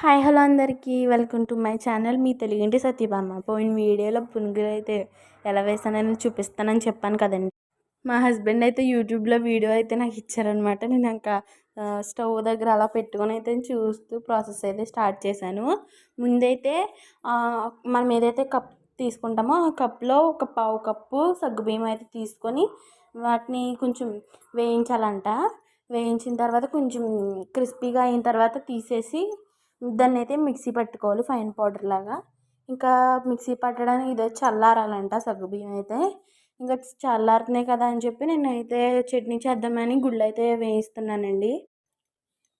Hi hello అందరికీ. Welcome to my channel. మీ తెలుగింటి సత్యభామ. పోయిన వీడియోలో పునుగులు అయితే ఎలా వేసానని చూపిస్తానని చెప్పాను కదండి. మా హస్బెండ్ అయితే యూట్యూబ్లో వీడియో అయితే నాకు ఇచ్చారనమాట నేను ఇంకా స్టవ్ దగ్గర అలా పెట్టుకొని అయితే చూస్తూ ప్రాసెస్ అయితే స్టార్ట్ చేశాను. ముందైతే మనం ఏదైతే కప్ తీసుకుంటామో ఆ కప్లో ఒక పావు కప్పు సగ్గుబియ్యం అయితే తీసుకొని వాటిని కొంచెం వేయించాలంట. వేయించిన తర్వాత కొంచెం క్రిస్పీగా అయిన తర్వాత తీసేసి దాన్ని అయితే మిక్సీ పట్టుకోవాలి ఫైన్ పౌడర్ లాగా. ఇంకా మిక్సీ పట్టడానికి ఇదే చల్లారాలంట సగ్గుబియ్యం అయితే. ఇంకా చల్లారుతున్నాయి కదా అని చెప్పి నేను అయితే చట్నీ చేద్దామని గుళ్ళు అయితే వేయిస్తున్నానండి.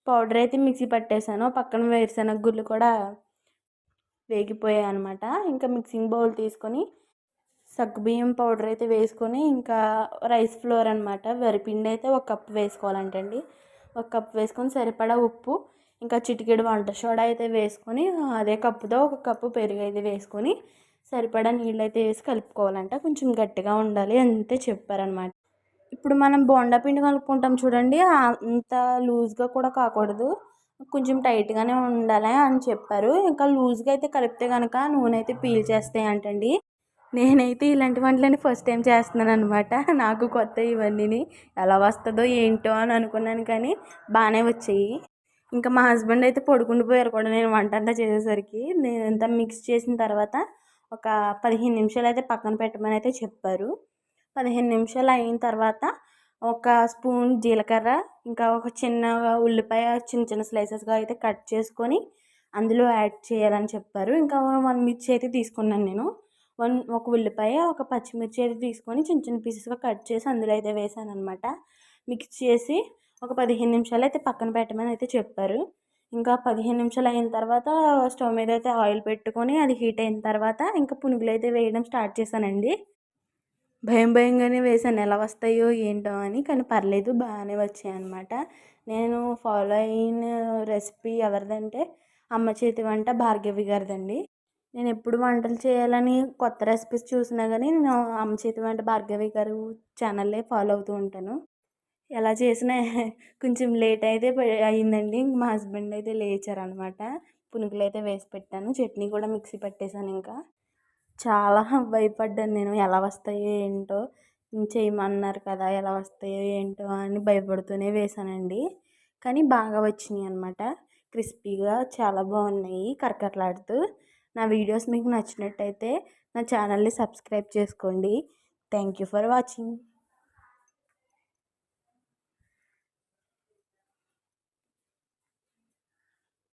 పౌడర్ అయితే మిక్సీ పట్టేశాను పక్కన వేరుశనగ గుళ్ళు కూడా వేగిపోయాయి అనమాట ఇంకా మిక్సింగ్ బౌల్ తీసుకొని సగ్గుబియ్యం పౌడర్ అయితే వేసుకొని ఇంకా రైస్ ఫ్లోర్ అనమాట వరిపిండి అయితే ఒక కప్ వేసుకోవాలంటండి. ఒక కప్ వేసుకొని సరిపడా ఉప్పు ఇంకా చిటికెడు వంట సోడా అయితే వేసుకొని అదే కప్పుతో ఒక కప్పు పెరుగు అయితే వేసుకొని సరిపడా నీళ్ళు అయితే వేసి కలుపుకోవాలంట. కొంచెం గట్టిగా ఉండాలి అంతే చెప్పారనమాట ఇప్పుడు మనం బోండా పిండి కలుపుకుంటాం చూడండి అంత లూజ్గా కూడా కాకూడదు. కొంచెం టైట్గానే ఉండాలి అని చెప్పారు. ఇంకా లూజ్గా అయితే కలిపితే కనుక నూనె అయితే పీల్ చేస్తాయి అంటండి. నేనైతే ఇలాంటి వంటలని ఫస్ట్ టైం చేస్తున్నాను అనమాట నాకు కొత్త ఇవన్నీ ఎలా వస్తుందో ఏంటో అని అనుకున్నాను కానీ బాగానే వచ్చాయి. ఇంకా మా హస్బెండ్ అయితే పడుకుండి పోయారు కూడా. నేను వంట అంతా చేసేసరికి నేను అంతా మిక్స్ చేసిన తర్వాత ఒక పదిహేను నిమిషాలు అయితే పక్కన పెట్టమని అయితే చెప్పారు. పదిహేను నిమిషాలు అయిన తర్వాత ఒక స్పూన్ జీలకర్ర ఇంకా ఒక చిన్న ఉల్లిపాయ చిన్న చిన్న స్లైసెస్గా అయితే కట్ చేసుకొని అందులో యాడ్ చేయాలని చెప్పారు. ఇంకా వన్ మిర్చి అయితే తీసుకున్నాను నేను. వన్ ఒక ఉల్లిపాయ ఒక పచ్చిమిర్చి అయితే తీసుకొని చిన్న చిన్న పీసెస్గా కట్ చేసి అందులో అయితే వేసాను అనమాట మిక్స్ చేసి ఒక పదిహేను నిమిషాలు అయితే పక్కన పెట్టమని అయితే చెప్పారు. ఇంకా పదిహేను నిమిషాలు అయిన తర్వాత స్టవ్ మీద అయితే ఆయిల్ పెట్టుకొని అది హీట్ అయిన తర్వాత ఇంకా పునుగులు అయితే వేయడం స్టార్ట్ చేశానండి. భయం భయంగానే వేసాను ఎలా వస్తాయో ఏంటో అని కానీ పర్లేదు బాగానే వచ్చాయి అనమాట నేను ఫాలో అయిన రెసిపీ ఎవరిదంటే అమ్మ చేతి వంట భార్గవి గారిదండి. నేను ఎప్పుడు వంటలు చేయాలని కొత్త రెసిపీస్ చూసినా కానీ నేను అమ్మ చేతి వంట భార్గవి గారు ఛానల్లే ఫాలో అవుతూ ఉంటాను. ఎలా చేసినా కొంచెం లేట్ అయితే అయిందండి. మా హస్బెండ్ అయితే లేచారనమాట. పునుకులు అయితే వేసి పెట్టాను. చట్నీ కూడా మిక్సీ పట్టేశాను ఇంకా. చాలా భయపడ్డాను నేను. ఎలా వస్తాయో ఏంటో. చేయమన్నారు కదా ఎలా వస్తాయో ఏంటో అని భయపడుతూనే వేసానండి కానీ బాగా వచ్చినాయి అనమాట. క్రిస్పీగా చాలా బాగున్నాయి. కరకరలాడుతూ. నా వీడియోస్ మీకు నచ్చినట్టయితే నా ఛానల్ని సబ్స్క్రైబ్ చేసుకోండి. Thank you for watching.